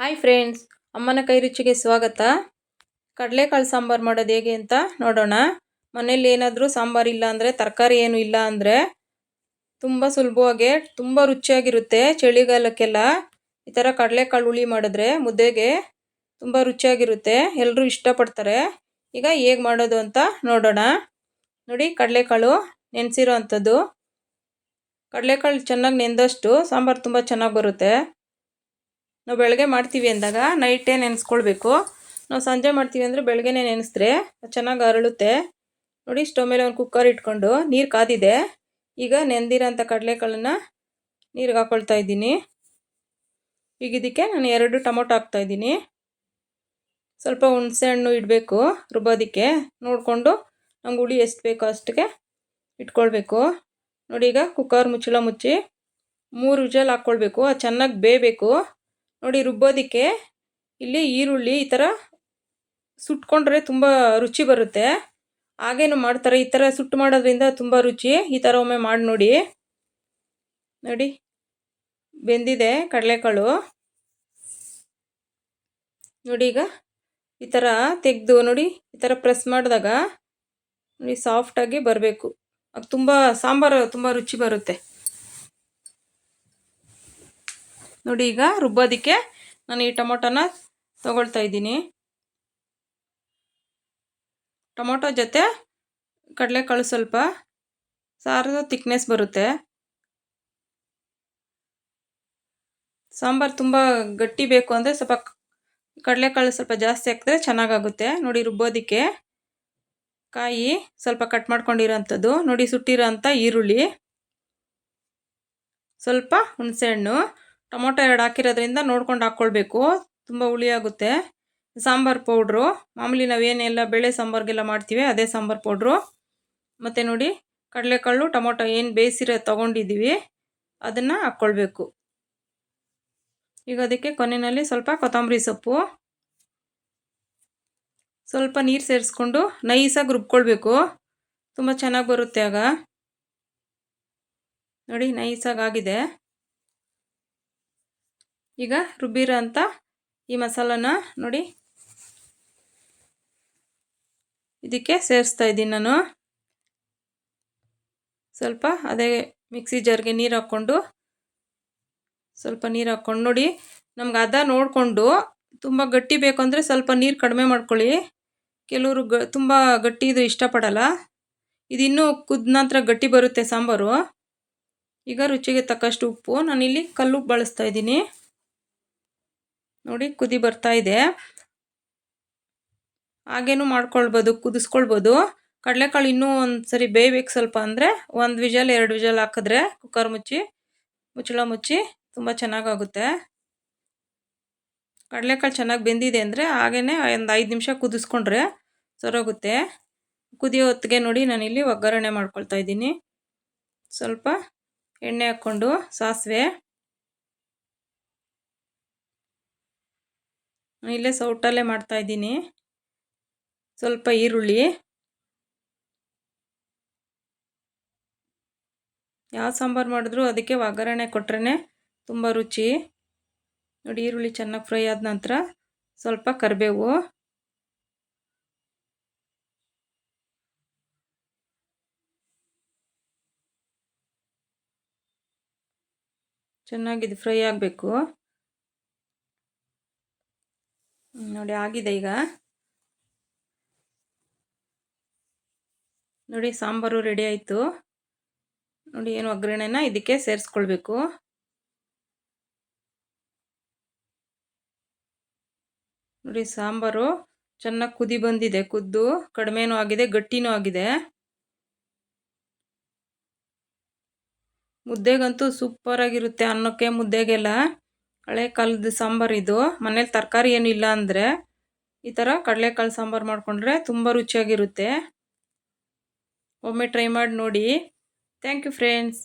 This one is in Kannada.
ಹಾಯ್ ಫ್ರೆಂಡ್ಸ್ ಅಮ್ಮನ ಕೈ ರುಚಿಗೆ ಸ್ವಾಗತ. ಕಡಲೆಕಾಳು ಸಾಂಬಾರು ಮಾಡೋದು ಹೇಗೆ ಅಂತ ನೋಡೋಣ. ಮನೇಲಿ ಏನಾದರೂ ಸಾಂಬಾರು ಇಲ್ಲ ಅಂದರೆ, ತರಕಾರಿ ಏನು ಇಲ್ಲ ಅಂದರೆ ತುಂಬ ಸುಲಭವಾಗಿ, ತುಂಬ ರುಚಿಯಾಗಿರುತ್ತೆ ಚಳಿಗಾಲಕ್ಕೆಲ್ಲ. ಈ ಥರ ಕಡಲೆಕಾಳು ಹುಳಿ ಮಾಡಿದ್ರೆ ಮುದ್ದೆಗೆ ತುಂಬ ರುಚಿಯಾಗಿರುತ್ತೆ. ಎಲ್ಲರೂ ಇಷ್ಟಪಡ್ತಾರೆ. ಈಗ ಹೇಗೆ ಮಾಡೋದು ಅಂತ ನೋಡೋಣ. ನೋಡಿ ಕಡಲೆಕಾಳು ನೆನೆಸಿರೋ ಅಂಥದ್ದು. ಕಡಲೆಕಾಳು ಚೆನ್ನಾಗಿ ನೆಂದಷ್ಟು ಸಾಂಬಾರು ತುಂಬ ಚೆನ್ನಾಗಿ ಬರುತ್ತೆ. ನಾವು ಬೆಳಗ್ಗೆ ಮಾಡ್ತೀವಿ ಅಂದಾಗ ನೈಟೇ ನೆನೆಸ್ಕೊಳ್ಬೇಕು. ನಾವು ಸಂಜೆ ಮಾಡ್ತೀವಿ ಅಂದರೆ ಬೆಳಗ್ಗೆನೇ ನೆನೆಸಿದ್ರೆ ಚೆನ್ನಾಗಿ ಅರಳುತ್ತೆ. ನೋಡಿ ಸ್ಟವ್ ಮೇಲೆ ಒಂದು ಕುಕ್ಕರ್ ಇಟ್ಕೊಂಡು ನೀರು ಕಾದಿದೆ. ಈಗ ನೆಂದಿರೋಂಥ ಕಡಲೆಕಾಳನ್ನು ನೀರಿಗೆ ಹಾಕ್ಕೊಳ್ತಾ ಇದ್ದೀನಿ. ಈಗ ಇದಕ್ಕೆ ನಾನು ಎರಡು ಟೊಮೊಟೊ ಹಾಕ್ತಾಯಿದ್ದೀನಿ ಸ್ವಲ್ಪ ಹುಣಸೆ ಹಣ್ಣು ಇಡಬೇಕು ರುಬ್ಬೋದಕ್ಕೆ. ನೋಡಿಕೊಂಡು ನಮ್ಗೆ ಹುಳಿ ಎಷ್ಟು ಬೇಕೋ ಅಷ್ಟಕ್ಕೆ ಇಟ್ಕೊಳ್ಬೇಕು. ನೋಡಿ ಈಗ ಕುಕ್ಕರ್ ಮುಚ್ಚಳ ಮುಚ್ಚಿ ಮೂರು ವಿಜಲ್ ಹಾಕ್ಕೊಳ್ಬೇಕು ಅದು ಚೆನ್ನಾಗಿ ಬೇಯಬೇಕು. ನೋಡಿ ರುಬ್ಬೋದಕ್ಕೆ ಇಲ್ಲಿ ಈರುಳ್ಳಿ ಈ ಥರ ಸುಟ್ಕೊಂಡ್ರೆ ತುಂಬ ರುಚಿ ಬರುತ್ತೆ. ಹಾಗೇನು ಮಾಡ್ತಾರೆ? ಈ ಥರ ಸುಟ್ಟು ಮಾಡೋದ್ರಿಂದ ತುಂಬ ರುಚಿ. ಈ ಥರ ಒಮ್ಮೆ ಮಾಡಿ ನೋಡಿ. ನೋಡಿ. ಬೆಂದಿದೆ ಕಡಲೆಕಾಳು. ನೋಡಿ ಈಗ ಈ ಥರ ತೆಗೆದು ನೋಡಿ, ಈ ಥರ ಪ್ರೆಸ್ ಮಾಡಿದಾಗ ನೋಡಿ ಸಾಫ್ಟಾಗಿ ಬರಬೇಕು. ಅದು ತುಂಬ ಸಾಂಬಾರು, ತುಂಬ ರುಚಿ ಬರುತ್ತೆ. ನೋಡಿ ಈಗ ರುಬ್ಬೋದಕ್ಕೆ ನಾನು ಈ ಟೊಮೊಟೊನ ತೊಗೊಳ್ತಾ ಇದ್ದೀನಿ. ಟೊಮೊಟೊ ಜೊತೆ ಕಡಲೆಕಾಳು ಸ್ವಲ್ಪ ಸಾರದ ತಿಕ್ನೆಸ್ ಬರುತ್ತೆ. ಸಾಂಬಾರು ತುಂಬ ಗಟ್ಟಿ ಬೇಕು ಅಂದರೆ ಸ್ವಲ್ಪ ಕಡಲೆಕಾಳು ಸ್ವಲ್ಪ ಜಾಸ್ತಿ ಹಾಕಿದ್ರೆ ಚೆನ್ನಾಗಾಗುತ್ತೆ. ನೋಡಿ ರುಬ್ಬೋದಕ್ಕೆ ಕಾಯಿ ಸ್ವಲ್ಪ ಕಟ್ ಮಾಡ್ಕೊಂಡಿರೋಂಥದ್ದು. ನೋಡಿ ಸುಟ್ಟಿರೋಂಥ ಈರುಳ್ಳಿ. ಸ್ವಲ್ಪ ಹುಣಸೆಹಣ್ಣು. ಟೊಮೊಟೊ ಎರಡು ಹಾಕಿರೋದ್ರಿಂದ ನೋಡ್ಕೊಂಡು ಹಾಕ್ಕೊಳ್ಬೇಕು. ತುಂಬ ಹುಳಿ ಆಗುತ್ತೆ ಸಾಂಬಾರು ಪೌಡ್ರು. ಮಾಮೂಲಿ ನಾವೇನೆಲ್ಲ ಬೇಳೆ ಸಾಂಬಾರ್ಗೆಲ್ಲ ಮಾಡ್ತೀವಿ ಅದೇ ಸಾಂಬಾರು ಪೌಡ್ರು. ಮತ್ತು ನೋಡಿ, ಕಡಲೆಕಾಳು, ಟೊಮೊಟೊ ಏನು ಬೇಯಿಸಿರೋ ತೊಗೊಂಡಿದ್ದೀವಿ. ಅದನ್ನು ಹಾಕ್ಕೊಳ್ಬೇಕು. ಈಗ ಅದಕ್ಕೆ ಕೊನೆಯಲ್ಲಿ ಸ್ವಲ್ಪ ಕೊತ್ತಂಬರಿ ಸೊಪ್ಪು. ಸ್ವಲ್ಪ ನೀರು ಸೇರಿಸ್ಕೊಂಡು ನೈಸಾಗಿ ರುಬ್ಕೊಳ್ಬೇಕು. ತುಂಬ ಚೆನ್ನಾಗಿ ಬರುತ್ತೆ ಆಗ. ನೋಡಿ, ನೈಸಾಗಿ ಆಗಿದೆ. ಈಗ ರುಬ್ಬಿರೋ ಅಂತ ಈ ಮಸಾಲನ ನೋಡಿ. ಇದಕ್ಕೆ ಸೇರಿಸ್ತಾ ಇದ್ದೀನಿ ನಾನು. ಸ್ವಲ್ಪ ಅದೇ ಮಿಕ್ಸಿ ಜಾರ್ಗೆ ನೀರು ಹಾಕ್ಕೊಂಡು, ಸ್ವಲ್ಪ ನೀರು ಹಾಕ್ಕೊಂಡು ನೋಡಿ. ನಮ್ಗೆ ಅದ ನೋಡಿಕೊಂಡು ತುಂಬ ಗಟ್ಟಿ ಬೇಕು ಅಂದರೆ ಸ್ವಲ್ಪ ನೀರು ಕಡಿಮೆ ಮಾಡ್ಕೊಳ್ಳಿ. ಕೆಲವರು ಗ, ತುಂಬ ಗಟ್ಟಿ ಇದು ಇಷ್ಟಪಡಲ್ಲ. ಇದು ಇನ್ನೂ ಕುದ ನಂತರ ಗಟ್ಟಿ ಬರುತ್ತೆ ಸಾಂಬಾರು. ಈಗ ರುಚಿಗೆ ತಕ್ಕಷ್ಟು ಉಪ್ಪು. ನಾನಿಲ್ಲಿ ಕಲ್ಲು ಬಳಸ್ತಾ ಇದ್ದೀನಿ. ನೋಡಿ, ಕುದಿ ಬರ್ತಾ ಇದೆ. ಹಾಗೇನು ಮಾಡ್ಕೊಳ್ಬೋದು, ಕುದಿಸ್ಕೊಳ್ಬೋದು. ಕಡಲೆಕಾಳು ಇನ್ನೂ ಒಂದು ಸರಿ ಬೇಯಬೇಕು ಸ್ವಲ್ಪ ಅಂದರೆ ಒಂದು ವಿಜಲ್, ಎರಡು ವಿಜಲ್ ಹಾಕಿದ್ರೆ ಕುಕ್ಕರ್ ಮುಚ್ಚಿ, ಮುಚ್ಚಳ ಮುಚ್ಚಿ ತುಂಬ ಚೆನ್ನಾಗಾಗುತ್ತೆ. ಕಡಲೆಕಾಳು ಚೆನ್ನಾಗಿ ಬೆಂದಿದೆ ಅಂದರೆ ಹಾಗೇ ಒಂದು ಐದು ನಿಮಿಷ ಕುದಿಸ್ಕೊಂಡ್ರೆ ಸರೋಗುತ್ತೆ. ಕುದಿಯೋ ಹೊತ್ತಿಗೆ ನೋಡಿ, ನಾನಿಲ್ಲಿ ಒಗ್ಗರಣೆ ಮಾಡ್ಕೊಳ್ತಾ ಇದ್ದೀನಿ. ಸ್ವಲ್ಪ ಎಣ್ಣೆ ಹಾಕ್ಕೊಂಡು ಸಾಸಿವೆ. ಇಲ್ಲೇ ಸೌಟಲ್ಲೇ ಮಾಡ್ತಾಯಿದ್ದೀನಿ ಸ್ವಲ್ಪ ಈರುಳ್ಳಿ. ಯಾವ ಸಾಂಬಾರು ಮಾಡಿದ್ರು ಅದಕ್ಕೆ ಒಗ್ಗರಣೆ ಕೊಟ್ರೇ ತುಂಬ ರುಚಿ. ನೋಡಿ ಈರುಳ್ಳಿ ಚೆನ್ನಾಗಿ ಫ್ರೈ ಆದ ನಂತರ ಸ್ವಲ್ಪ ಕರಿಬೇವು. ಚೆನ್ನಾಗಿದೆ ಫ್ರೈ ಆಗಬೇಕು. ನೋಡಿ, ಆಗಿದೆ ಈಗ. ನೋಡಿ, ಸಾಂಬಾರು ರೆಡಿ ಆಯಿತು. ನೋಡಿ, ಏನು ಒಗ್ಗರಣೆನ ಇದಕ್ಕೆ ಸೇರಿಸ್ಕೊಳ್ಬೇಕು. ನೋಡಿ, ಸಾಂಬಾರು ಚೆನ್ನಾಗಿ ಕುದಿ ಬಂದಿದೆ, ಕುದ್ದು. ಕಡಿಮೆನೂ ಆಗಿದೆ, ಗಟ್ಟಿನೂ ಆಗಿದೆ. ಮುದ್ದೆಗಂತೂ ಸೂಪರಾಗಿರುತ್ತೆ ಅನ್ನಕ್ಕೆ ಮುದ್ದೆಗೆಲ್ಲ. ಹಳೆ ಕಾಲದ ಸಾಂಬಾರು ಇದು. ಮನೇಲಿ ತರಕಾರಿ ಏನಿಲ್ಲ ಅಂದರೆ ಈ ಥರ ಕಡಲೆಕಾಳು ಸಾಂಬಾರು ಮಾಡಿಕೊಂಡ್ರೆ ತುಂಬ ರುಚಿಯಾಗಿರುತ್ತೆ. ಒಮ್ಮೆ ಟ್ರೈ ಮಾಡಿ ನೋಡಿ. Thank you friends.